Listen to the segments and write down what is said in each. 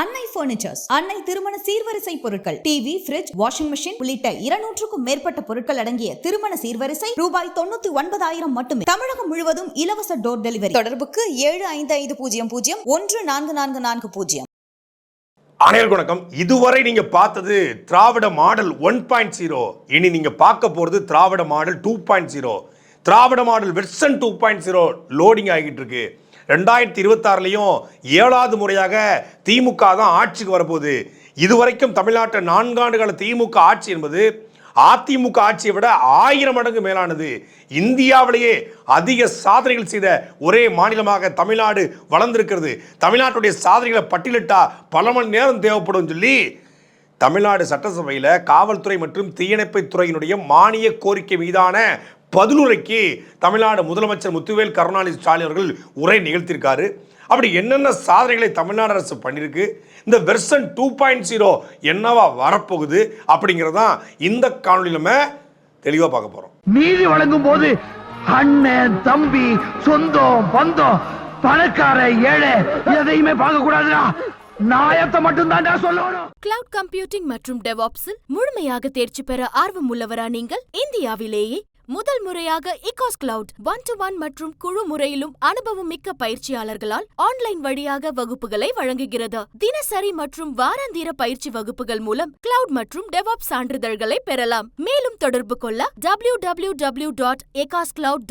அன்னை பர்னிச்சர்ஸ் அன்னை திருமண சீர்வரிசை பொருட்கள். டிவி பிரிட்ஜ் வாஷிங் மிஷின் உள்ளிட்ட இருநூற்றுக்கும் மேற்பட்ட பொருட்கள் அடங்கிய திருமண சீர்வரிசை ரூபாய் தொண்ணூத்தி ஒன்பதாயிரம் மட்டுமே. தமிழகம் முழுவதும் இலவச டோர் டெலிவரி தொடர்புக்கு ஏழு ஐந்து ஐந்து பூஜ்ஜியம் பூஜ்ஜியம் ஒன்று நான்கு நான்கு நான்கு பூஜ்ஜியம். அனைவருக்கும் வணக்கம். இதுவரை நீங்க பார்த்தது Dravida model one point zero. இனி நீங்க பார்க்க போறது Dravida model two point zero. Dravida model version two point zero loading ஆகிட்டு இருக்கு. ரெண்டாயிரத்தி இருபத்தாறுலையும் ஏழாவது முறையாக திமுக தான் ஆட்சிக்கு வரப்போகுது. இதுவரைக்கும் தமிழ்நாட்டில் நான்காண்டு கால திமுக ஆட்சி என்பது அதிமுக ஆட்சியை விட ஆயிரம் மடங்கு மேலானது. இந்தியாவிலேயே அதிக சாதனைகள் செய்த ஒரே மாநிலமாக தமிழ்நாடு வளர்ந்திருக்கிறது. தமிழ்நாட்டுடைய சாதனைகளை பட்டியலிட்டா பல மணி நேரம் தேவைப்படும் சொல்லி தமிழ்நாடு சட்டசபையில் காவல்துறை மற்றும் தீயணைப்புத் துறையினுடைய மானிய கோரிக்கை மீதான பதிலுரைக்கு தமிழ்நாடு முதலமைச்சர் முத்துவேல் கருணாநிதி ஸ்டாலின் அவர்கள் உரை நிகழ்த்தியிருக்காரு. அப்படி என்னென்ன சாதனைகளை தமிழ்நாடு அரசு பண்ணியிருக்கு? இந்த வெர்சன் டூ பாயிண்ட் ஜீரோ என்னவா வரப்போகுது? அப்படிங்கிறதான் இந்த காணொலியில் நம்ம தெளிவாக பார்க்க போகிறோம் நீதி வழங்கும் போது அண்ணன் தம்பி சொந்தம் பந்தம் பணக்கார ஏழை எதையுமே பார்க்க கூடாதுடா. நாயத்தை மட்டும் தான்டா சொல்லணும். கிளவுட் கம்ப்யூட்டிங் மற்றும் டெவாப்ஸில் முழுமையாக தேர்ச்சி பெற ஆர்வம் உள்ளவரா நீங்கள்? இந்தியாவிலேயே முதல் முறையாக இகாஸ் கிளவுட் ஒன் டு ஒன் மற்றும் குழு முறையிலும் அனுபவம் மிக்க பயிற்சியாளர்களால் ஆன்லைன் வழியாக வகுப்புகளை வழங்குகிறது. தினசரி மற்றும் வாராந்திர பயிற்சி வகுப்புகள் மூலம் கிளவுட் மற்றும் டெவாப் சான்றிதழ்களை பெறலாம். மேலும் தொடர்பு கொள்ள W W W dot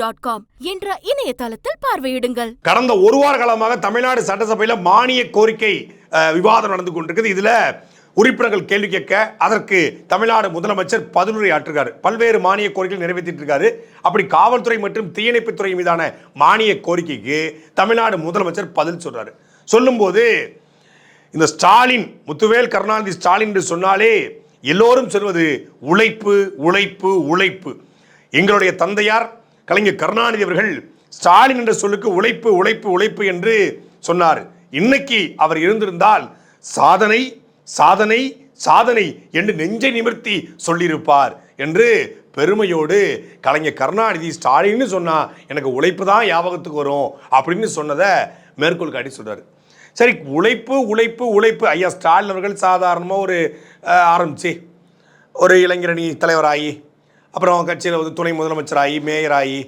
dot com என்ற இணையதளத்தில் பார்வையிடுங்கள். கடந்த ஒரு வார காலமாக தமிழ்நாடு சட்டசபையில் மானிய கோரிக்கை விவாதம் நடந்து கொண்டிருக்குது. இதுல உறுப்பினர்கள் கேள்வி கேட்க அதற்கு தமிழ்நாடு முதலமைச்சர் பதிலுரை ஆற்றுகிறார். பல்வேறு மானிய கோரிக்கைகள் நிறைவேற்றிட்டு இருக்காரு அப்படி காவல்துறை மற்றும் தீயணைப்புத்துறை மீதான மானிய கோரிக்கைக்கு தமிழ்நாடு முதலமைச்சர் பதில் சொல்றாரு. சொல்லும்போது இந்த ஸ்டாலின் முத்துவேல் கருணாநிதி ஸ்டாலின் என்று சொன்னாலே எல்லோரும் சொல்வது உழைப்பு உழைப்பு உழைப்பு. எங்களுடைய தந்தையார் கலைஞர் கருணாநிதி அவர்கள் ஸ்டாலின் என்ற சொல்லுக்கு உழைப்பு உழைப்பு உழைப்பு என்று சொன்னார். இன்னைக்கு அவர் இருந்திருந்தால் சாதனை சாதனை சாதனை என்று நெஞ்சை நிமிர்த்தி சொல்லியிருப்பார் என்று பெருமையோடு கலைஞர் கருணாநிதி ஸ்டாலின்னு சொன்னால் எனக்கு உழைப்பு தான் ஞாபகத்துக்கு வரும் அப்படின்னு சொன்னதை மேற்கோள் காட்டி சொல்கிறார் சரி உழைப்பு உழைப்பு உழைப்பு. ஐயா ஸ்டாலின் அவர்கள் சாதாரணமாக ஒரு ஆரம்பிச்சு ஒரு இளைஞரணி தலைவராகி அப்புறம் கட்சியில் வந்து துணை முதலமைச்சராகி மேயராகி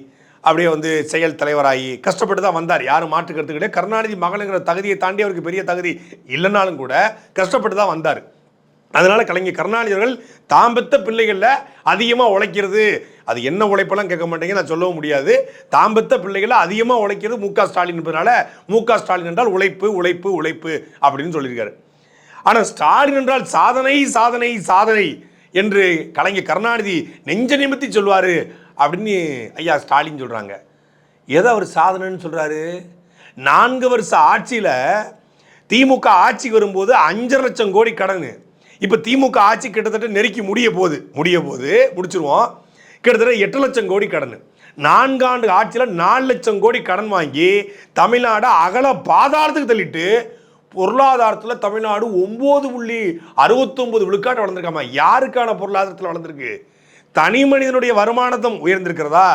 அப்படியே வந்து செயல் தலைவராகி கஷ்டப்பட்டு தான் வந்தார். யாரும் மாற்றுக்கிறது கிடையாது கருணாநிதி மகனுங்கிற தகுதியை தாண்டி அவருக்கு பெரிய தகுதி இல்லைனாலும் கூட கஷ்டப்பட்டு தான் வந்தார். அதனால் கலைஞர் கருணாநிதியர்கள் தாம் பெத்த பிள்ளைகளில் அதிகமாக உழைக்கிறது. அது என்ன உழைப்பெல்லாம் கேட்க மாட்டேங்க நான் சொல்லவும் முடியாது. தாம் பெத்த அதிகமாக உழைக்கிறது மு க. ஸ்டாலின் என்பதனால மு க. ஸ்டாலின் என்றால் உழைப்பு உழைப்பு உழைப்பு அப்படின்னு சொல்லியிருக்காரு. ஆனால் ஸ்டாலின் என்றால் சாதனை சாதனை சாதனை என்று கலைஞர் கருணாநிதி நெஞ்ச நிமித்தி சொல்வார். அப்படின்னு ஐயா ஸ்டாலின் சொல்கிறாங்க எதை அவர் சாதனைன்னு சொல்கிறாரு நான்கு வருஷ ஆட்சியில் திமுக ஆட்சிக்கு வரும்போது அஞ்சரை லட்சம் கோடி கடன். இப்போ திமுக ஆட்சி கிட்டத்தட்ட நெருக்கி முடிய போகுது. முடிய போது முடிச்சிருவோம். கிட்டத்தட்ட எட்டு லட்சம் கோடி கடன். நான்காண்டு ஆட்சியில் நாலு லட்சம் கோடி கடன் வாங்கி தமிழ்நாடு அகல பாதாளத்துக்கு தள்ளிட்டு பொருளாதாரத்தில் தமிழ்நாடு ஒம்பது புள்ளி அறுபத்தொம்பது விழுக்காட்டு வளர்ந்துருக்காமா? யாருக்கான பொருளாதாரத்தில் வளர்ந்துருக்கு? தனி மனிதனுடைய வருமானத்தும் உயர்ந்திருக்கிறதா?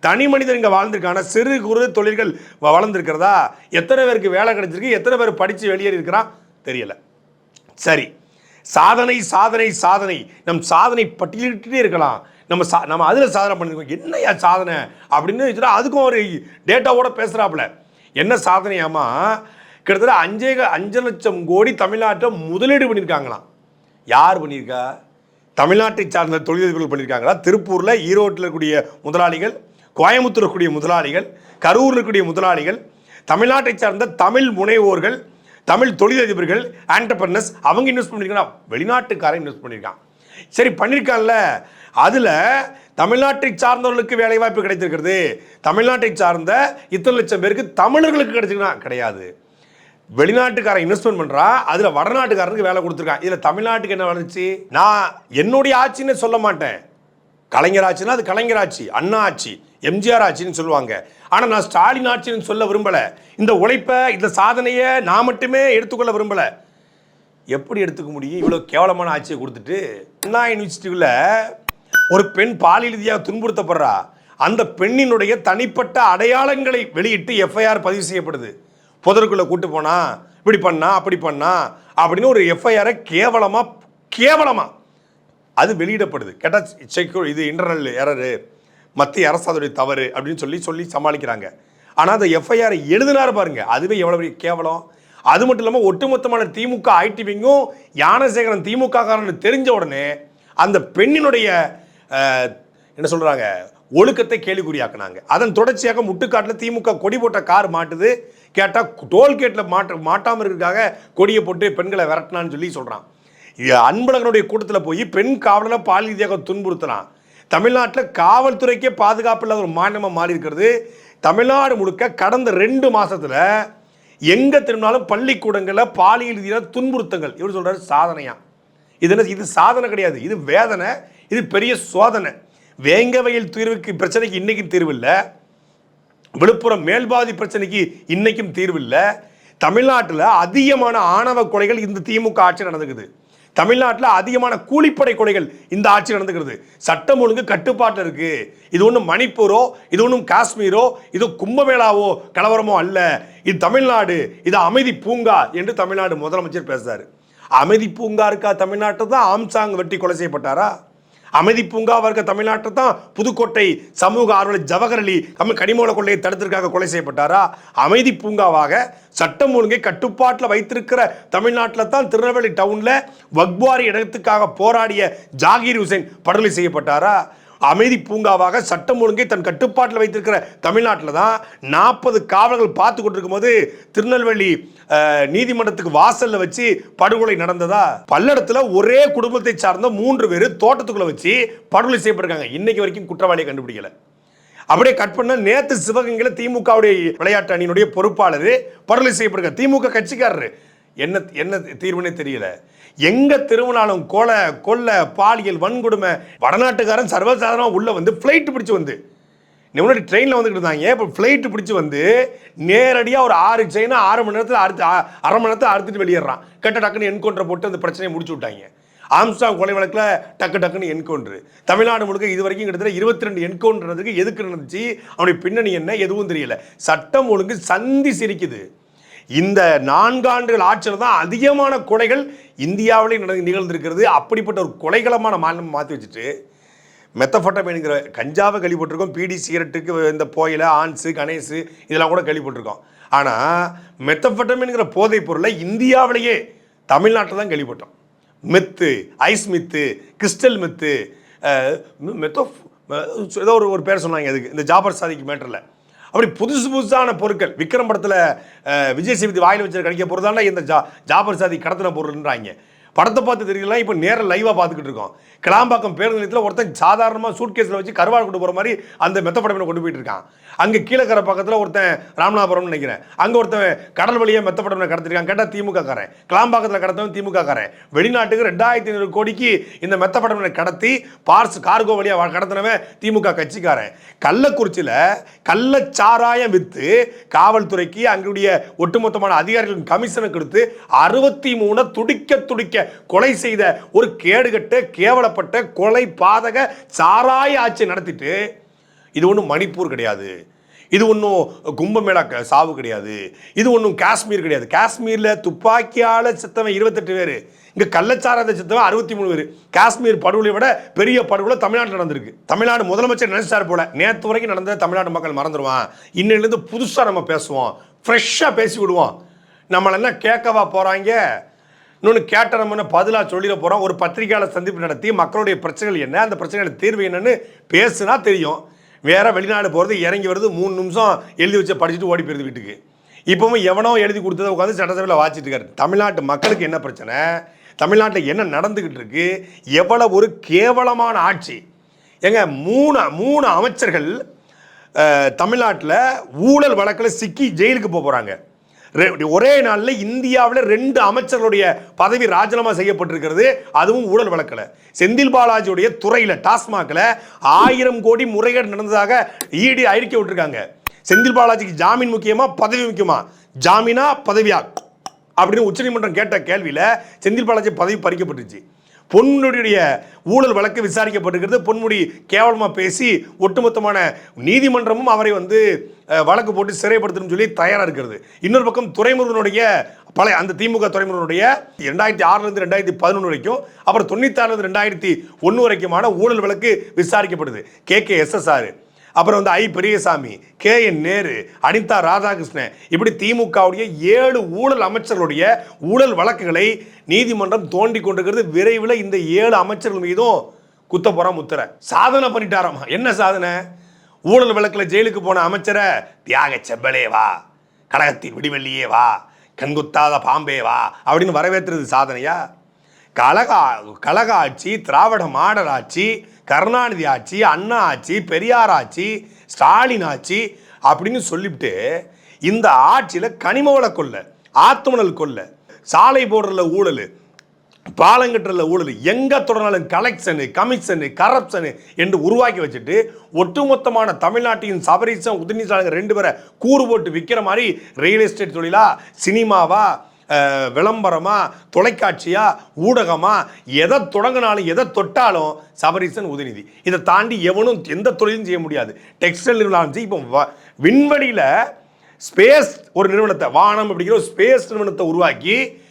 தனி மனிதன் இங்கே வாழ்ந்திருக்கான? சிறு குறு தொழில்கள் வளர்ந்துருக்கிறதா? எத்தனை பேருக்கு வேலை கிடைச்சிருக்கு? எத்தனை பேர் படித்து வெளியேறி இருக்கிறான்? தெரியலை. சரி. சாதனை சாதனை சாதனை. நம் சாதனை பட்டியலிட்டே இருக்கலாம். நம்ம சா நம்ம அதில் சாதனை பண்ணிருக்கோம். என்னையா சாதனை? அப்படின்னு சொன்னா அதுக்கும் ஒரு டேட்டாவோட பேசுகிறாப்புல என்ன சாதனையாமா கிட்டத்தட்ட அஞ்சே அஞ்சு லட்சம் கோடி தமிழ்நாட்டை முதலீடு பண்ணியிருக்காங்களாம். யார் பண்ணியிருக்கா? தமிழ்நாட்டை சார்ந்த தொழிலதிபர்கள் பண்ணியிருக்காங்களா? திருப்பூரில் ஈரோட்டில் இருக்கக்கூடிய முதலாளிகள் கோயம்புத்தூர் இருக்கக்கூடிய முதலாளிகள் கரூரில் இருக்கக்கூடிய முதலாளிகள் தமிழ்நாட்டை சார்ந்த தமிழ் முனைவோர்கள் தமிழ் தொழிலதிபர்கள் ஆண்டர்பர்னஸ் அவங்க இன்வெஸ்ட் பண்ணியிருக்காங்க வெளிநாட்டுக்காரன் இன்வெஸ்ட் பண்ணியிருக்கான். சரி பண்ணியிருக்கான்ல. அதில் தமிழ்நாட்டை சார்ந்தவர்களுக்கு வேலைவாய்ப்பு கிடைத்திருக்கிறது. தமிழ்நாட்டை சார்ந்த இத்தனை லட்சம் பேருக்கு தமிழர்களுக்கு கிடைச்சிருக்கா கிடையாது. வெளிநாட்டுக்காரன் இன்வெஸ்ட்மெண்ட் பண்ணுறா அதில் வடநாட்டுக்காரனுக்கு வேலை கொடுத்துருக்கான் இதில் தமிழ்நாட்டுக்கு என்ன வந்துச்சு நான் என்னுடைய ஆட்சின்னு சொல்ல மாட்டேன். கலைஞர் ஆட்சினா அது கலைஞர் ஆட்சி அண்ணா ஆட்சி எம்ஜிஆர் ஆட்சின்னு சொல்லுவாங்க. ஆனால் நான் ஸ்டாலின் ஆட்சின்னு சொல்ல விரும்பலை. இந்த உழைப்பை இந்த சாதனையை நான் மட்டுமே எடுத்துக்கொள்ள விரும்பலை. எப்படி எடுத்துக்க முடியும்? இவ்வளோ கேவலமான ஆட்சியை கொடுத்துட்டு அண்ணா யூனிவர்சிட்டியில் ஒரு பெண் பாலியல் ரீதியாக துன்புறுத்தப்படுறா. அந்த பெண்ணினுடைய தனிப்பட்ட அடையாளங்களை வெளியிட்டு எஃப்ஐஆர் பதிவு செய்யப்படுது. புதருக்குள்ளே கூட்டு போனா இப்படி பண்ணா அப்படி பண்ணா அப்படின்னு ஒரு எஃப்ஐஆரை கேவலமாக கேவலமாக அது வெளியிடப்படுது. கேட்டால் செக்யூர் இது இன்டர்னல் எரரு மத்திய அரசாதுடைய தவறு அப்படின்னு சொல்லி சொல்லி சமாளிக்கிறாங்க. ஆனால் அந்த எஃப்ஐஆரை எழுதினார் பாருங்க. அதுவே எவ்வளோ பெரிய கேவலம். அது மட்டும் இல்லாமல் ஒட்டுமொத்தமான திமுக ஐடிவிங்கும் யானசேகரன் திமுக காரன் தெரிஞ்ச உடனே அந்த பெண்ணினுடைய என்ன சொல்கிறாங்க ஒழுக்கத்தை கேள்விக்குறியாக்குனாங்க அதன் தொடர்ச்சியாக முட்டுக்காட்டில் திமுக கொடி போட்ட கார் மாட்டுது. கேட்டால் டோல்கேட்டில் மாட்ட மாட்டாமல் இருக்கிறதுக்காக கொடியை போட்டு பெண்களை விரட்டினான்னு சொல்லி சொல்கிறான் அன்பழகனுடைய கூட்டத்தில் போய் பெண் காவலரை பால் ரீதியாக துன்புறுத்தினான் தமிழ்நாட்டில் காவல்துறைக்கே பாதுகாப்பு இல்லாத ஒரு மாநிலமாக மாறி இருக்கிறது தமிழ்நாடு முழுக்க கடந்த ரெண்டு மாதத்தில் எங்கே திரும்பினாலும் பள்ளிக்கூடங்களில் பாலியல் ரீதியாக துன்புறுத்தங்கள். இவர் சொல்கிறார் சாதனையாக இது என்ன இது சாதனை கிடையாது. இது வேதனை இது பெரிய சோதனை. வேங்க வயல் தீர்வுக்கு பிரச்சனைக்கு இன்னைக்கு தீர்வு இல்லை. விழுப்புரம் மேல்பாதி பிரச்சனைக்கு இன்னைக்கும் தீர்வு இல்லை தமிழ்நாட்டில் அதிகமான ஆணவ கொலைகள் இந்த திமுக ஆட்சி நடந்துக்குது. தமிழ்நாட்டில் அதிகமான கூலிப்படை கொலைகள் இந்த ஆட்சி நடந்துக்கிறது சட்டம் ஒழுங்கு கட்டுப்பாட்டில் இருக்கு. இது ஒன்றும் மணிப்பூரோ இது ஒன்றும் காஷ்மீரோ இது கும்பமேளாவோ கலவரமோ அல்ல. இது தமிழ்நாடு இது அமைதி பூங்கா என்று தமிழ்நாடு முதலமைச்சர் பேசுறாரு. அமைதி பூங்கா இருக்கா தமிழ்நாட்டில்? தான் ஆம்சாங் வெட்டி கொலை செய்யப்பட்டாரா? அமைதி பூங்காவா இருக்க தமிழ்நாட்டை தான் புதுக்கோட்டை சமூக ஆர்வலர் ஜவஹர் அலி தமிழ் கனிமூல கொள்ளையை தடுத்திருக்காக கொலை செய்யப்பட்டாரா? அமைதி பூங்காவாக சட்டம் ஒழுங்கை கட்டுப்பாட்டில் வைத்திருக்கிற தமிழ்நாட்டில் தான் திருநெல்வேலி டவுனில் வக்வாரி இடத்துக்காக போராடிய ஜாகீர் ஹுசைன் படுகொலை செய்யப்பட்டாரா? அமைதி பூங்காவாக சட்டம் ஒழுங்கை தன் கட்டுப்பாட்டில் வைத்திருக்கிற தமிழ்நாட்டில் தான் நாற்பது காவலர்கள் பார்த்து கொண்டிருக்கும் போது திருநெல்வேலி நீதிமன்றத்துக்கு வாசல்ல வச்சு படுகொலை நடந்ததா? பல்லடத்துல ஒரே குடும்பத்தை சார்ந்த மூன்று பேர் தோட்டத்துக்குள்ள வச்சு படுகொலை செய்யப்பட்டிருக்காங்க. இன்னைக்கு வரைக்கும் குற்றவாளியை கண்டுபிடிக்கல. அப்படியே கட் பண்ண நேத்து சிவகங்கையில் திமுகவுடைய விளையாட்டு அணியினுடைய பொறுப்பாளர் படுகொலை செய்யப்படுகிறார் திமுக கட்சிக்காரர். என்ன என்ன தீர்வுனே தெரியல. எங்க திரும்பினாலும் கொலை கொள்ளை பாலியல் வன்கொடுமை வடநாட்டுக்காரன் சர்வசாதாரணமாக உள்ள வந்து ஃப்ளைட்டு பிடிச்சு வந்து முன்னாடி ட்ரெயினில் வந்துக்கிட்டு இருந்தாங்க. இப்போ ஃப்ளைட்டு பிடிச்சி வந்து நேரடியாக ஒரு ஆறு செயினா ஆறு மணி நேரத்தில் அறுத்து அரை மணி நேரத்தில் அறுத்துட்டு வெளியேறான். கட்ட டக்குன்னு என்கவுண்டரை போட்டு அந்த பிரச்சனையை முடிச்சு விட்டாங்க. ஆம்ஸ்டாங் கொலை வழக்கில் டக்கு டக்குன்னு என்கவுண்டர் தமிழ்நாடு முழுக்க இது வரைக்கும் கிட்டத்தட்ட இருபத்தி ரெண்டு என்கவுண்டர்றதுக்கு எதுக்கு நடந்துச்சு? அவனுடைய பின்னணி என்ன? எதுவும் தெரியல. சட்டம் ஒழுங்கு சந்தி சிரிக்குது. இந்த நான்காண்டுகள் ஆட்சியில் தான் அதிகமான கொலைகள் இந்தியாவிலே நடந்து நிகழ்ந்திருக்கிறது. அப்படிப்பட்ட ஒரு கொலைகளமான மாநிலம் மாற்றி வச்சுட்டு மெத்தஃபட்டமைன்கிற கஞ்சாவை கழிப்பட்டிருக்கோம் பீடி சிகரெட்டுக்கு இந்த போயில ஆன்ஸு கணேசு இதெல்லாம் கூட கழிப்பட்டிருக்கோம் ஆனால் மெத்தஃபட்டமைன்கிற போதைப் பொருளை இந்தியாவிலேயே தமிழ்நாட்டில் தான் கழிப்பட்டோம் மெத்து ஐஸ் மித்து கிறிஸ்டல் மெத்து மெத்தோ ஏதோ ஒரு ஒரு பேர் சொன்னாங்க அதுக்கு. இந்த ஜாபர் சாதிக்கு மேட்டரில். அப்படி புதுசு புதுசான பொருட்கள். விக்ரம் படத்தில் விஜய் சேதுபதி வாயில் வச்சு கிடைக்க பொருள் இந்த ஜா ஜாபர் சாதி கடத்தின பொருள்ன்றாங்க. படத்தை பார்த்து தெரியலாம் இப்போ நேரில் லைவாக பார்த்துக்கிட்டு இருக்கோம். கிளாம்பாக்கம் பேருந்து நிலையத்தில் ஒருத்தன் சாதாரணமாக சூட்கேஸில் வச்சு கருவாடு கொண்டு போகிற மாதிரி அந்த மெத்தப்படமே கொண்டு போயிட்டு இருக்கான். அங்கே கீழக்கரை பக்கத்தில் ஒருத்தன் ராமநாதபுரம்னு நினைக்கிறேன். அங்கே ஒருத்தன் கடல் வழியாக மெத்தப்படமே கடத்திருக்கான். கேட்டால் திமுக காரன் கிளாம்பாக்கத்தில் கடத்தவன் திமுக காரன் வெளிநாட்டுக்கு ரெண்டாயிரத்தி ஐநூறு கோடிக்கு இந்த மெத்தப்படமே கடத்தி பார்ஸ் கார்கோ வழியாக கடத்தினவன் திமுக கட்சிக்காரன். கள்ளக்குறிச்சியில் கள்ளச்சாராயம் விற்று காவல்துறைக்கு அங்குடைய ஒட்டுமொத்தமான அதிகாரிகளின் கமிஷனை கொடுத்து அறுபத்தி மூணு துடிக்க துடிக்க கொலை செய்த ஒரு கேடுகட்ட கேவலப்பட்ட கொலை பாதக சாராய ஆட்சி நடத்திட்டு இது ஒன்றும் மணிப்பூர் கிடையாது. இது ஒன்றும் கும்பமேளா க- சாவு கிடையாது. இது ஒன்றும் காஷ்மீர் கிடையாது. காஷ்மீரில் துப்பாக்கியால் செத்தவன் இருபத்தெட்டு பேர். இங்கே கள்ளச்சாராத செத்தவன் அறுபத்தி மூணு பேர். காஷ்மீர் படுகொலை விட பெரிய படுகொலை தமிழ்நாட்டில் நடந்திருக்கு. தமிழ்நாடு முதலமைச்சர் நினைச்சார் போல. நேற்று வரைக்கும் நடந்த தமிழ்நாடு மக்கள் மறந்துடுவான் இன்னிலேருந்து புதுசாக நம்ம பேசுவோம். ஃப்ரெஷ்ஷாக பேசி விடுவோம். நம்மளை என்ன கேட்கவா போகிறாங்க இன்னொன்று கேட்ட நம்ம பதிலாக சொல்லிட போகிறோம் ஒரு பத்திரிகையாளர் சந்திப்பு நடத்தி மக்களுடைய பிரச்சனைகள் என்ன அந்த பிரச்சனைகள் தீர்வு என்னன்னு பேசுனா தெரியும். வேற வெளிநாடு போகிறது இறங்கி வருது மூணு நிமிஷம் எழுதி வச்சு படிச்சுட்டு ஓடி போயிருது வீட்டுக்கு. இப்போவும் எவனோ எழுதி கொடுத்ததை உட்காந்து சட்டசபையில் வாச்சிட்டு இருக்காரு. தமிழ்நாட்டு மக்களுக்கு என்ன பிரச்சனை? தமிழ்நாட்டில் என்ன நடந்துக்கிட்டு இருக்கு? எவ்வளோ ஒரு கேவலமான ஆட்சி. ஏங்க மூணு மூணு அமைச்சர்கள் தமிழ்நாட்டில் ஊழல் வழக்கில் சிக்கி ஜெயிலுக்கு போக போகிறாங்க ஒரே நாளில் இந்தியாவில் ரெண்டு அமைச்சர்களுடைய பதவி ராஜினாமா செய்யப்பட்டிருக்கிறது. அதுவும் ஊழல் வழக்கில். செந்தில் பாலாஜியுடைய துறையில் டாஸ்மாகில் ஆயிரம் கோடி முறைகேடு நடந்ததாக ஈடி அறிக்கை விட்டுருக்காங்க. செந்தில் பாலாஜிக்கு ஜாமீன் முக்கியமா பதவி முக்கியமா? ஜாமீனா பதவியா? அப்படின்னு உச்சநீதிமன்றம் கேட்ட கேள்வியில் செந்தில் பாலாஜி பதவி பறிக்கப்பட்டுச்சு. பொன்முடியுடைய ஊழல் வழக்கு விசாரிக்கப்பட்டிருக்கிறது. பொன்முடி கேவலமாக பேசி ஒட்டுமொத்தமான நீதிமன்றமும் அவரை வந்து வழக்கு போட்டு சிறைப்படுத்தணும்னு சொல்லி தயாராக இருக்கிறது. இன்னொரு பக்கம் துறைமுருகனுடைய பழைய அந்த திமுக துறைமுருகனுடைய ரெண்டாயிரத்தி ஆறுலேருந்து ரெண்டாயிரத்தி பதினொன்று வரைக்கும் அப்புறம் தொண்ணூத்தாறுலேருந்து ரெண்டாயிரத்தி ஒன்று வரைக்குமான ஊழல் வழக்கு விசாரிக்கப்படுது. கே கே எஸ்எஸ்ஆர் அப்புறம் வந்து I Periyasamy K N Nehru Anitha Radhakrishnan. இப்படி திமுகவுடைய ஏழு ஊழல் அமைச்சர்களுடைய ஊழல் வழக்குகளை நீதிமன்றம் தோண்டி கொண்டிருக்கிறது. விரைவில் இந்த ஏழு அமைச்சர்கள் மீதும் குத்த போறா முத்துற சாதனை பண்ணிட்டாராமா? என்ன சாதனை? ஊழல் வழக்கில் ஜெயிலுக்கு போன அமைச்சரை தியாக செவ்வலே வா. கழகத்தின் விடிவெள்ளியே வா. கண்குத்தாத பாம்பே வா. அப்படின்னு வரவேற்றுறது சாதனையா? கழக கழக ஆட்சி திராவிட மாடல் ஆட்சி கருணாநிதி ஆட்சி அண்ணா ஆட்சி பெரியார் ஆட்சி ஸ்டாலின் ஆட்சி அப்படின்னு சொல்லிவிட்டு இந்த ஆட்சியில் கனிம வள கொள்ள ஆத்துமணல் கொள்ள சாலை போடுறதுல ஊழல் பாலங்கட்டுறதுல ஊழல் எங்கே தொடர்னாலும் கலெக்ஷனு கமிஷனு கரப்ஷனு என்று உருவாக்கி வச்சுட்டு ஒட்டுமொத்தமான தமிழ்நாட்டின் சபரிசம் உதயநிதிசாலைங்க ரெண்டு பேரை கூறு போட்டு விற்கிற மாதிரி ரியல் எஸ்டேட் தொழிலா சினிமாவா விளம்பரமாக தொலைக்காட்சியாக ஊடகமாக எதை தொடங்கினாலும் எதை தொட்டாலும் சபரிசன் உதயநிதி. இதை தாண்டி எவனும் எந்த தொழிலும் செய்ய முடியாது. டெக்ஸ்டைல் நிறுவனம் இப்போ வ- ஸ்பேஸ் ஒரு நிறுவனத்தை வானம் அப்படிங்கிற ஒரு ஸ்பேஸ் நிறுவனத்தை உருவாக்கி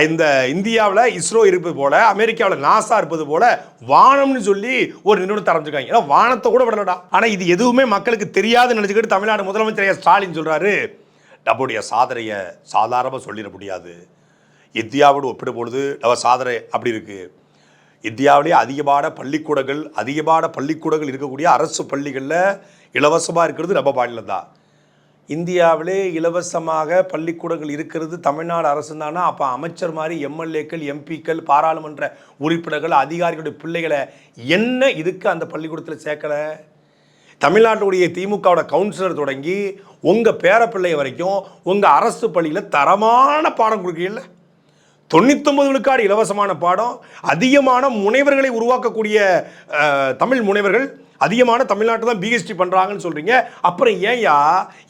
இந்த இந்தியாவில் இஸ்ரோ இருப்பது போல் அமெரிக்காவில் நாசா இருப்பது போல் வானம்னு சொல்லி ஒரு நிறுவனத்தை ஆரம்பிச்சிருக்காங்க. ஏன்னா வானத்தை கூட விடலடா. ஆனால் இது எதுவுமே மக்களுக்கு தெரியாதுன்னு நினச்சிக்கிட்டு தமிழ்நாடு முதலமைச்சர் ஸ்டாலின் சொல்கிறாரு நம்முடைய சாதனையை சாதாரணமாக சொல்லிட முடியாது. இந்தியாவோடு ஒப்பிடும்பொழுது நம்ம சாதனை அப்படி இருக்குது இந்தியாவிலே அதிகமான பள்ளிக்கூடங்கள் அதிகமான பள்ளிக்கூடங்கள் இருக்கக்கூடிய அரசு பள்ளிகளில் இலவசமாக இருக்கிறது நம்ம மாநிலம் தான். இந்தியாவிலே இலவசமாக பள்ளிக்கூடங்கள் இருக்கிறது தமிழ்நாடு அரசு தானா அப்போ அமைச்சர் மாதிரி எம்எல்ஏக்கள் எம்பிக்கள் பாராளுமன்ற உறுப்பினர்கள் அதிகாரிகளுடைய பிள்ளைகளை என்ன இதுக்கு அந்த பள்ளிக்கூடத்தில் சேர்க்கலை? தமிழ்நாட்டுடைய திமுகவோட கவுன்சிலர் தொடங்கி உங்கள் பேரப்பிள்ளை வரைக்கும் உங்கள் அரசு பள்ளியில் தரமான பாடம் கொடுக்கல தொண்ணூத்தொம்பது விழுக்காடு இலவசமான பாடம் அதிகமான முனைவர்களை உருவாக்கக்கூடிய தமிழ் முனைவர்கள் அதிகமான தமிழ்நாட்டு தான் பிஹெச்டி பண்ணுறாங்கன்னு சொல்கிறீங்க அப்புறம் ஏன்யா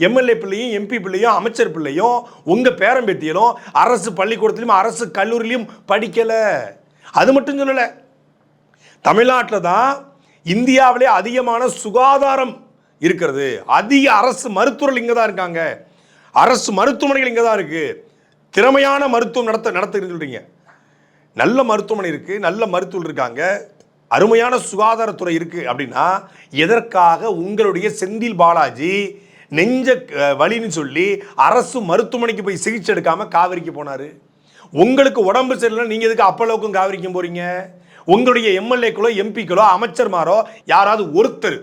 எம்எல்ஏ பிள்ளையும் எம்பி பிள்ளையும் அமைச்சர் பிள்ளையும் உங்கள் பேரம்பேத்தியிலும் அரசு பள்ளிக்கூடத்துலையும் அரசு கல்லூரிலையும் படிக்கலை. அது மட்டும் சொல்லலை. தமிழ்நாட்டில் தான் இந்தியாவிலே அதிகமான சுகாதாரம் இருக்கிறது. அதிக அரசு மருத்துவர்கள் இங்கே தான் இருக்காங்க. அரசு மருத்துவமனைகள் இங்கே தான் இருக்குது திறமையான மருத்துவம் நடத்த நடத்துகிறது சொல்கிறீங்க நல்ல மருத்துவமனை இருக்குது நல்ல மருத்துவர்கள் இருக்காங்க. அருமையான சுகாதாரத்துறை இருக்குது அப்படின்னா எதற்காக உங்களுடைய செந்தில் பாலாஜி நெஞ்ச வழின்னு சொல்லி அரசு மருத்துவமனைக்கு போய் சிகிச்சை எடுக்காமல் காவிரிக்கு போனார்? உங்களுக்கு உடம்பு சரியில்லை நீங்கள் எதுக்கு அப்பளவுக்கும் காவிரிக்கும் போகிறீங்க உங்களுடைய எம்எல்ஏக்களோ எம்பிக்களோ அமைச்சர்மாரோ யாராவது ஒருத்தர்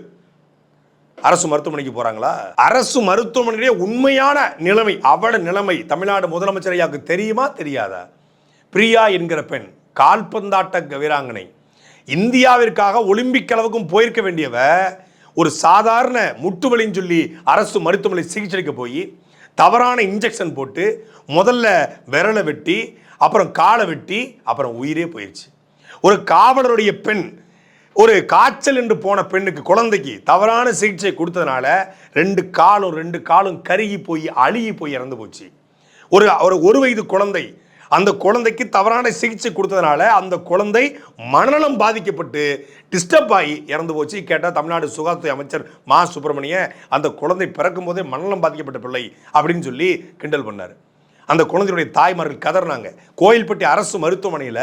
அரசு மருத்துவமனைக்கு போறாங்களா? அரசு மருத்துவமனையுடைய உண்மையான நிலைமை அவட நிலைமை தமிழ்நாடு முதலமைச்சர் ஐயாவுக்கு தெரியுமா தெரியாதா? பிரியா என்கிற பெண் கால்பந்தாட்ட வீராங்கனை இந்தியாவிற்காக ஒலிம்பிக் அளவுக்கும் போயிருக்க வேண்டியவ ஒரு சாதாரண முட்டுவலின்னு சொல்லி அரசு மருத்துவமனை சிகிச்சைக்கு போய் தவறான இன்ஜெக்ஷன் போட்டு முதல்ல விரலை வெட்டி அப்புறம் காலை வெட்டி அப்புறம் உயிரே போயிடுச்சு ஒரு காவலருடைய பெண் ஒரு காய்ச்சல் என்று போன பெண்ணுக்கு குழந்தைக்கு தவறான சிகிச்சை கொடுத்ததுனால ரெண்டு காலும் ரெண்டு காலும் கருகி போய் அழுகி போய் இறந்து போச்சு. ஒரு ஒரு ஒரு வயது குழந்தை அந்த குழந்தைக்கு தவறான சிகிச்சை கொடுத்ததுனால அந்த குழந்தை மனநலம் பாதிக்கப்பட்டு டிஸ்டர்ப் ஆகி இறந்து போச்சு. கேட்டால் தமிழ்நாடு சுகாதாரத்துறை அமைச்சர் மா. சுப்பிரமணிய அந்த குழந்தை பிறக்கும் போதே மனநலம் பாதிக்கப்பட்ட பிள்ளை அப்படின்னு சொல்லி கிண்டல் பண்ணார். அந்த குழந்தையுடைய தாய்மார்கள் கதறினாங்க. கோயில்பட்டி அரசு மருத்துவமனையில்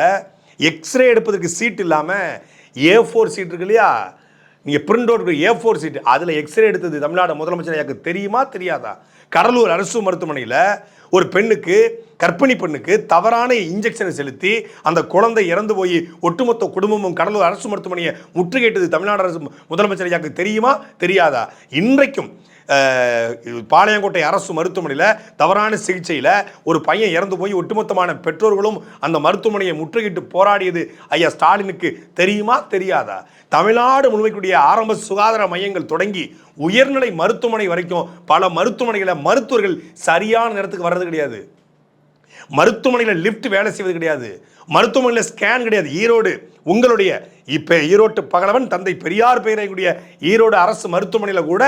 எக்ஸ்ரே எடுப்பதற்கு சீட் இல்லாமல் ஏ ஃபோர் சீட் இருக்கு இல்லையா? நீங்கள் print out A four sheet அதில் எக்ஸ்ரே எடுத்தது தமிழ்நாடு முதலமைச்சர் எனக்கு தெரியுமா? தெரியாதா? கடலூர் அரசு மருத்துவமனையில் ஒரு பெண்ணுக்கு கர்ப்பிணி பெண்ணுக்கு தவறான இன்ஜெக்ஷனை செலுத்தி அந்த குழந்தை இறந்து போய் ஒட்டுமொத்த குடும்பமும் கடலூர் அரசு மருத்துவமனையை முற்றுகையிட்டது தமிழ்நாடு அரசு முதலமைச்சர் ஐயாக்கு தெரியுமா? தெரியாதா? இன்றைக்கும் பாளையங்கோட்டை அரசு மருத்துவமனையில் தவறான சிகிச்சையில் ஒரு பையன் இறந்து போய் ஒட்டுமொத்தமான பெற்றோர்களும் அந்த மருத்துவமனையை முற்றுகிட்டு போராடியது ஐயா ஸ்டாலினுக்கு தெரியுமா தெரியாதா? தமிழ்நாடு முழுமைக்குடைய ஆரம்ப சுகாதார மையங்கள் தொடங்கி உயர்நிலை மருத்துவமனை வரைக்கும் பல மருத்துவமனைகளை மருத்துவர்கள் சரியான நேரத்துக்கு வர்றது கிடையாது. மருத்துவமனையில் லிஃப்ட் வேலை செய்வது கிடையாது. மருத்துவமனையில் ஸ்கேன் கிடையாது. ஈரோடு உங்களுடைய இப்போ ஈரோட்டு பகலவன் தந்தை பெரியார் பெயரை ஈரோடு அரசு மருத்துவமனையில் கூட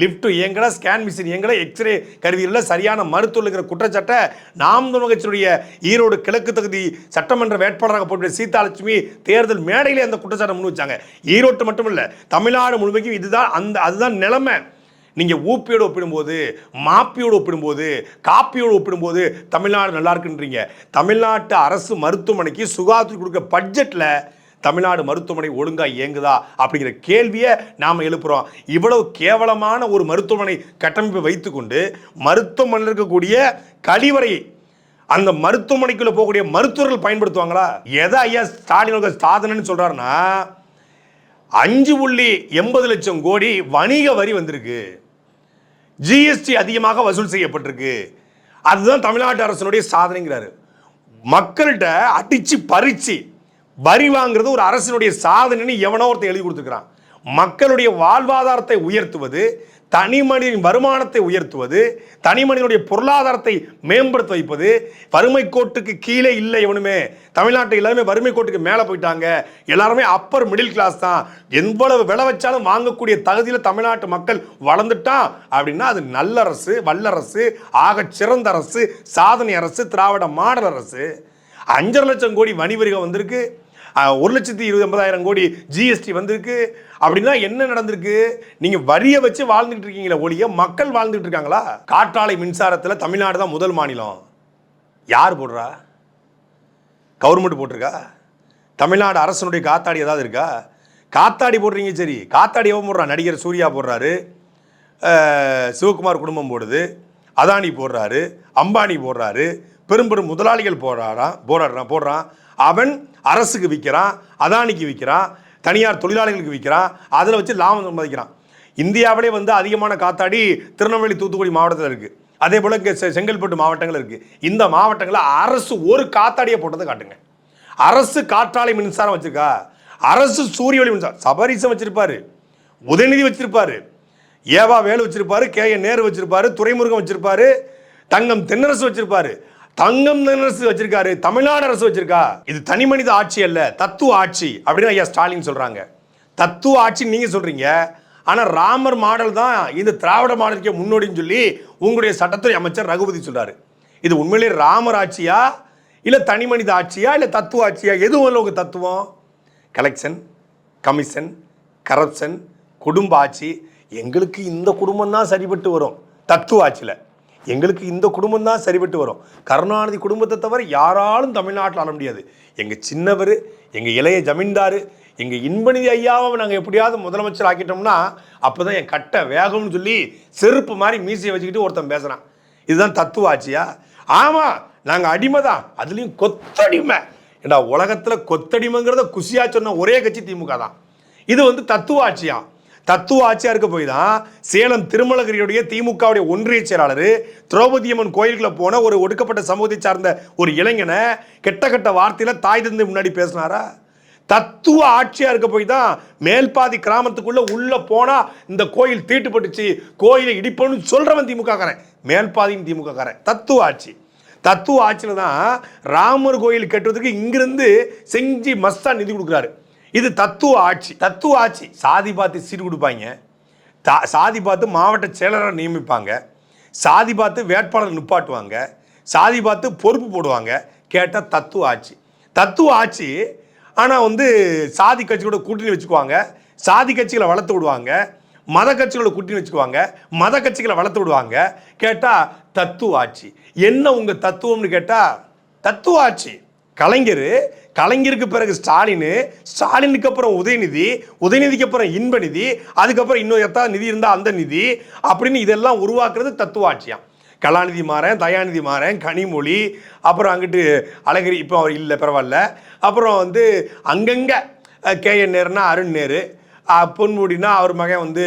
லிஃப்ட் இயங்கலை ஸ்கேன் மிஷின் இயங்கலை எக்ஸ்ரே கருவியில் சரியான மருத்துவம் இருக்கிற குற்றச்சாட்டை நாம் தமிழகத்தினுடைய ஈரோடு கிழக்கு தொகுதி சட்டமன்ற வேட்பாளராக போட்டு சீதாலட்சுமி தேர்தல் மேடையிலே அந்த குற்றச்சாட்டை முன் வச்சாங்க. ஈரோட்டு மட்டும் இல்லை தமிழ்நாடு முழுமைக்கும் இதுதான் அந்த அதுதான் நிலைமை. நீங்கள் ஊப்பியோடு ஒப்பிடும்போது மாப்பியோடு ஒப்பிடும்போது காப்பியோடு ஒப்பிடும்போது தமிழ்நாடு நல்லா இருக்குன்றீங்க. தமிழ்நாட்டு அரசு மருத்துவமனைக்கு சுகாதாரத்துறை கொடுக்க பட்ஜெட்டில் தமிழ்நாடு மருத்துவமனை ஒழுங்காக இயங்குதா அப்படிங்கிற கேள்வியை நாம் எழுப்புகிறோம் இவ்வளவு கேவலமான ஒரு மருத்துவமனை கட்டமைப்பை வைத்துக்கொண்டு மருத்துவமனையில் இருக்கக்கூடிய கழிவறை அந்த மருத்துவமனைக்குள்ள போகக்கூடிய மருத்துவர்கள் பயன்படுத்துவாங்களா? எதை ஐயா ஸ்டாலின் சாதனைன்னு சொல்றாருன்னா அஞ்சு புள்ளி எண்பது லட்சம் கோடி வணிக வரி வந்திருக்கு. ஜிஎஸ்டி அதிகமாக வசூல் செய்யப்பட்டிருக்கு. அதுதான் தமிழ்நாட்டு அரசனுடைய சாதனைங்கிறாரு. மக்கள்கிட்ட அடிச்சு பறிச்சு வரி வாங்குறது ஒரு அரசினுடைய சாதனைன்னு எவனோ ஒருத்தன் எழுதி கொடுத்துக்கிறான். மக்களுடைய வாழ்வாதாரத்தை உயர்த்துவது தனி மனிதனின் வருமானத்தை உயர்த்துவது தனி மனிதனுடைய பொருளாதாரத்தை மேம்படுத்த வைப்பது வறுமை கோட்டுக்கு கீழே இல்லை எவனுமே. தமிழ்நாட்டை எல்லாருமே வறுமை கோட்டுக்கு மேலே போயிட்டாங்க. எல்லாருமே அப்பர் மிடில் கிளாஸ் தான். எவ்வளவு விலை வச்சாலும் வாங்கக்கூடிய தகுதியில் தமிழ்நாட்டு மக்கள் வளர்ந்துட்டான் அப்படின்னா அது நல்லரசு வல்லரசு ஆக சிறந்த அரசு சாதனை அரசு திராவிட மாடல் அரசு. அஞ்சரை லட்சம் கோடி வரி வந்திருக்கு. ஒரு லட்சத்தி இருபது ஐம்பதாயிரம் கோடி ஜிஎஸ்டி வந்திருக்கு. அப்படின்னா என்ன நடந்திருக்கு? நீங்க வரியை வச்சு வாழ்ந்துட்டு இருக்கீங்களா ஒழிய மக்கள் வாழ்ந்துட்டு இருக்காங்களா? காற்றாலை மின்சாரத்தில் தமிழ்நாடு தான் முதல் மாநிலம். யார் போடுறா? கவர்மெண்ட் போட்டிருக்கா? தமிழ்நாடு அரசனுடைய காத்தாடி ஏதாவது இருக்கா? காத்தாடி போடுறீங்க சரி. காத்தாடி எவன் போடுறான் நடிகர் சூர்யா போடுறாரு. சிவகுமார் குடும்பம் போடுது. அதானி போடுறாரு. அம்பானி போடுறாரு. பெரும் பெரும் முதலாளிகள் போடுறாராம் போராடுறான் போடுறான். அவன் அரசுக்கு விற்கிறான் அதானிக்கு விற்கிறான் தனியார் தொழிலாளிகளுக்கு விற்கிறான் அதில் வச்சு லாபம் சம்பாதிக்கிறான். இந்தியாவிலே வந்து அதிகமான காத்தாடி திருநெல்வேலி தூத்துக்குடி மாவட்டத்தில் இருக்குது அதே போல் இங்கே செ- செங்கல்பட்டு மாவட்டங்கள் இருக்குது இந்த மாவட்டங்களில் அரசு ஒரு காத்தாடியை போட்டதை காட்டுங்க. அரசு காற்றாலை மின்சாரம் வச்சுருக்கா? அரசு சூரிய ஒளி மின்சாரம். சபரிசம் வச்சுருப்பார். உதயநிதி வச்சிருப்பாரு. ஏவா வேலு வச்சிருப்பாரு கே என் நேரு வச்சிருப்பாரு துரைமுருகன் வச்சிருப்பாரு தங்கம் தென்னரசு வச்சிருப்பாரு. தங்கம் அரசு வச்சிருக்காரு தமிழ்நாடு அரசு வச்சிருக்கா? இது தனி மனித ஆட்சி அல்ல தத்துவ ஆட்சி அப்படின்னு ஐயா ஸ்டாலின் சொல்றாங்க. தத்துவ ஆட்சி நீங்க சொல்றீங்க ஆனால் ராமர் மாடல் தான் இந்த திராவிட மாடலுக்கே முன்னோடின்னு சொல்லி உங்களுடைய சட்டத்துறை அமைச்சர் ரகுபதி சொல்றாரு. இது உண்மையிலேயே ராமர் ஆட்சியா இல்லை தனி மனித ஆட்சியா இல்லை தத்துவ ஆட்சியா? எதுவும் இல்லை உங்கள் தத்துவம்? கலெக்ஷன் கமிஷன் கரப்ஷன் குடும்ப ஆட்சி. எங்களுக்கு இந்த குடும்பம் தான் சரிபட்டு வரும் தத்துவ ஆட்சியில். எங்களுக்கு இந்த குடும்பம் தான் சரிபட்டு வரும். கருணாநிதி குடும்பத்தை தவிர யாராலும் தமிழ்நாட்டில் ஆள முடியாது. எங்கள் சின்னவர் எங்கள் இளைய ஜமீன்தார் எங்கள் இன்பநிதி ஐயாவை நாங்கள் எப்படியாவது முதலமைச்சர் ஆக்கிட்டோம்னா அப்போ தான் என் கட்டை வேகம்னு சொல்லி செருப்பு மாதிரி மீசையை வச்சுக்கிட்டு ஒருத்தன் பேசுகிறான் இதுதான் தத்துவ ஆட்சியா ஆமாம் நாங்கள் அடிமை தான் அதுலேயும் கொத்தடிமை. ஏண்டா உலகத்தில் கொத்தடிமைங்கிறத குசியாக சொன்ன ஒரே கட்சி திமுக தான். இது வந்து தத்துவ ஆட்சியா தத்துவ ஆட்சியாருக்கு போய் தான் சேலம் திருமலகிரியுடைய திமுகவுடைய ஒன்றிய செயலாளர் திரௌபதி அம்மன் கோயிலுக்குள்ள போன ஒரு ஒடுக்கப்பட்ட சமூகத்தை சார்ந்த ஒரு இளைஞனை கெட்ட கெட்ட வார்த்தையில் தாய் தந்து முன்னாடி பேசினாரா? தத்துவ ஆட்சியாக இருக்க போய் தான் மேல்பாதி கிராமத்துக்குள்ளே உள்ளே போனால் இந்த கோயில் தீட்டுப்பட்டுச்சு கோயிலை இடிப்போம்னு சொல்கிறவன் திமுக காரன் மேல்பாதியும் திமுக காரன் தத்துவ ஆட்சி. தத்துவ ஆட்சியில் தான் ராமர் கோயில் கட்டுறதுக்கு இங்கிருந்து செஞ்சு மஸ்தா நிதி கொடுக்குறாரு. இது தத்துவ ஆட்சி. தத்துவ ஆட்சி. சாதி பார்த்து சீர் கொடுப்பாங்க. தா சாதி பார்த்து மாவட்ட செயலரை நியமிப்பாங்க. சாதி பார்த்து வேட்பாளர் நிப்பாட்டுவாங்க. சாதி பார்த்து பொறுப்பு போடுவாங்க. கேட்டால் தத்துவ ஆட்சி. தத்துவ ஆட்சி ஆனால் வந்து சாதி கட்சிகளோட கூட்டணி வச்சுக்குவாங்க. சாதி கட்சிகளை வளர்த்து விடுவாங்க. மத கட்சிகளோட கூட்டணி வச்சுக்குவாங்க. மத கட்சிகளை வளர்த்து விடுவாங்க. கேட்டால் தத்துவ ஆட்சி. என்ன உங்கள் தத்துவம்னு கேட்டால் தத்துவ ஆட்சி. கலைஞர் கலைஞருக்கு பிறகு ஸ்டாலின் ஸ்டாலினுக்கு அப்புறம் உதயநிதி உதயநிதிக்கு அப்புறம் இன்பநிதி அதுக்கப்புறம் இன்னும் எத்தா நிதி இருந்தால் அந்த நிதி அப்படின்னு இதெல்லாம் உருவாக்குறது தத்துவாட்சியம். கலாநிதி மாறேன் தயாநிதி மாறேன் கனிமொழி அப்புறம் அங்கிட்டு அழகிரி இப்போ அவர் இல்லை பரவாயில்ல. அப்புறம் வந்து அங்கங்கே கே என் நேருனா அருண் நேரு பொன்முடினா அவர் மகன் வந்து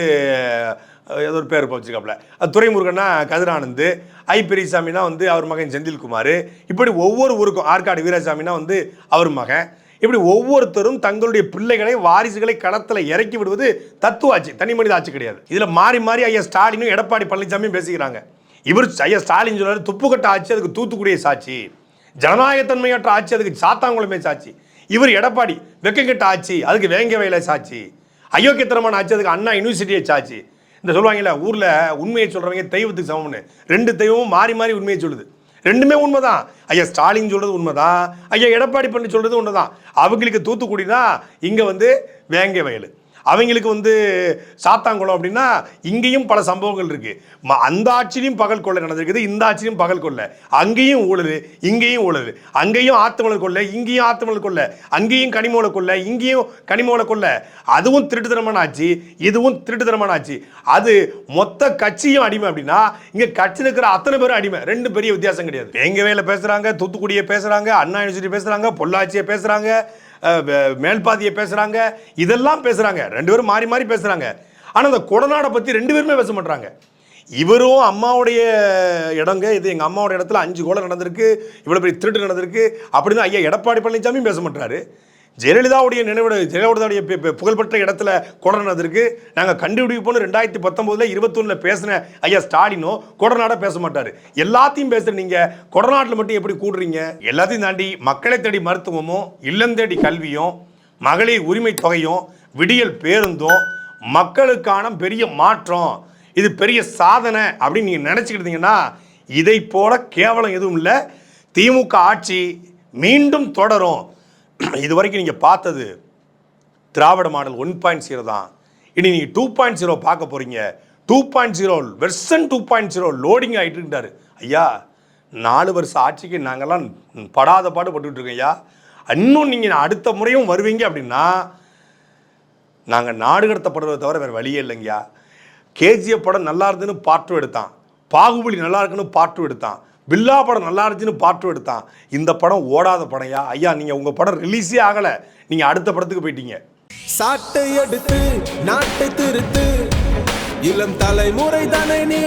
ஏதோ ஒரு பேர் வச்சுருக்காப்புல அது துறைமுருகன்னா கதிரானந்து ஐ பெரியசாமினா வந்து அவர் மகன் செந்தில்குமார். இப்படி ஒவ்வொரு ஊருக்கும் ஆற்காடு வீராசாமினா வந்து அவர் மகன். இப்படி ஒவ்வொருத்தரும் தங்களுடைய பிள்ளைகளை வாரிசுகளை களத்தில் இறக்கி விடுவது தத்துவ ஆட்சி தனி மனித ஆட்சி கிடையாது. இதில் மாறி மாறி ஐயா ஸ்டாலினும் எடப்பாடி பழனிசாமியும் பேசிக்கிறாங்க. இவர் ஐயா ஸ்டாலின் சொல்கிறார் துப்புக்கட்ட ஆட்சி அதுக்கு தூத்துக்குடியை சாட்சி. ஜனநாயகத்தன்மையற்ற ஆட்சி அதுக்கு சாத்தாங்குளமே சாட்சி. இவர் எடப்பாடி வெக்கங்கட்ட ஆட்சி அதுக்கு வேங்க வயலை சாட்சி. அயோக்கியத்தனமான ஆட்சி அதுக்கு அண்ணா யூனிவர்சிட்டியை சாட்சி. இந்த சொல்லுவாங்கல்ல ஊரில் உண்மையை சொல்கிறவங்க தெய்வத்துக்கு சமம்னு. ரெண்டு தெய்வமும் மாறி மாறி உண்மையை சொல்லுது. ரெண்டுமே உண்மைதான். ஐயா ஸ்டாலின் உண்மை உண்மைதான் ஐயா எடப்பாடி பண்ணி சொல்றது உண்மைதான். அவங்களுக்கு தூத்துக்குடி தான் இங்கே வந்து வேங்கை வயல். அவங்களுக்கு வந்து சாத்தாங்குளம் அப்படின்னா இங்கேயும் பல சம்பவங்கள் இருக்குது ம- அந்த ஆட்சியிலையும் பகல் கொள்ளை நடந்திருக்குது இந்த ஆட்சிலையும் பகல் கொள்ளை. அங்கேயும் ஊழல் இங்கேயும் ஊழல். அங்கேயும் ஆத்துமலை கொள்ளை இங்கேயும் ஆத்துமலை கொள்ளை அங்கேயும் கனிமூல கொள்ளை இங்கேயும் கனிமூல கொள்ளை. அதுவும் திருட்டுத்தனமான ஆட்சி இதுவும் திருட்டுத்தனமான ஆட்சி. அது மொத்த கட்சியும் அடிமை அப்படின்னா இங்கே கட்சியில் இருக்கிற அத்தனை பேரும் அடிமை. ரெண்டு பெரிய வித்தியாசம் கிடையாது. எங்கள் வேலை பேசுகிறாங்க தூத்துக்குடியை பேசுகிறாங்க அண்ணா யூனிவர்சிட்டி பேசுறாங்க பொள்ளாச்சியை பேசுகிறாங்க மேல் வே- மேல்பாதியை இதெல்லாம் பேசுகிறாங்க ரெண்டு பேரும் மாறி மாறி பேசுகிறாங்க ஆனால் இந்த கொடநாடை பற்றி ரெண்டு பேருமே பேச மாட்டாங்க இவரும் அம்மாவுடைய இடங்க இது எங்கள் அம்மாவோட இடத்துல அஞ்சு கோலம் நடந்திருக்கு இவ்வளோ பெரிய திருட்டு நடந்திருக்கு அப்படின்னு ஐயா எடப்பாடி பழனிசாமியும் பேச மாட்டாரு ஜெயலலிதாவுடைய நினைவிட ஜெயலலிதாவுடைய புகழ்பெற்ற இடத்துல கொடநாதருக்கு நாங்கள் கண்டுபிடிப்போம்னு ரெண்டாயிரத்தி பத்தொம்போதில் இருபத்தொன்னில் பேசின ஐயா ஸ்டாலினோ கொடநாட பேச மாட்டார். எல்லாத்தையும் பேசுகிற நீங்கள் கொடநாட்டில் மட்டும் எப்படி கூடுறீங்க? எல்லாத்தையும் தாண்டி மக்களை தேடி மருத்துவமும் இல்லம் தேடி கல்வியும் மகளிர் உரிமை தொகையும் விடியல் பேருந்தும் மக்களுக்கான பெரிய மாற்றம். இது பெரிய சாதனை அப்படின்னு நீங்கள் நினச்சிக்கிட்டீங்கன்னா இதை போல கேவலம் எதுவும் இல்லை. திமுக ஆட்சி மீண்டும் தொடரும். இது வரைக்கும் நீங்கள் பார்த்தது Dravida model one point zero தான். இனி நீங்கள் டூ பாயிண்ட் ஜீரோ பார்க்க போகிறீங்க two point zero version two point zero loading ஆகிட்டு இருந்தார் ஐயா நாலு வருஷம் ஆட்சிக்கு நாங்கள்லாம் படாத பாடு பட்டுக்கிட்டு இருக்கோம் ஐயா. இன்னும் நீங்கள் அடுத்த முறையும் வருவீங்க அப்படின்னா நாங்கள் நாடு கடத்தப்படுறதை தவிர வேறு வழியே இல்லைங்கய்யா கேஜிஎஃப் படம் நல்லா இருந்துன்னு பார்ட் எடுத்தான். பாகுபலி நல்லா இருக்குன்னு பார்ட் எடுத்தான். பில்லா படம் நல்லா இருந்துச்சுன்னு பாட்டு எடுத்தான். இந்த படம் ஓடாத படையா? ஐயா நீங்கள் உங்கள் படம் ரிலீஸே ஆகலை. நீங்கள் அடுத்த படத்துக்கு போயிட்டீங்க. சாட்டை எடுத்து நாட்டை திருத்து. இளம் தலைமுறை தானே நீ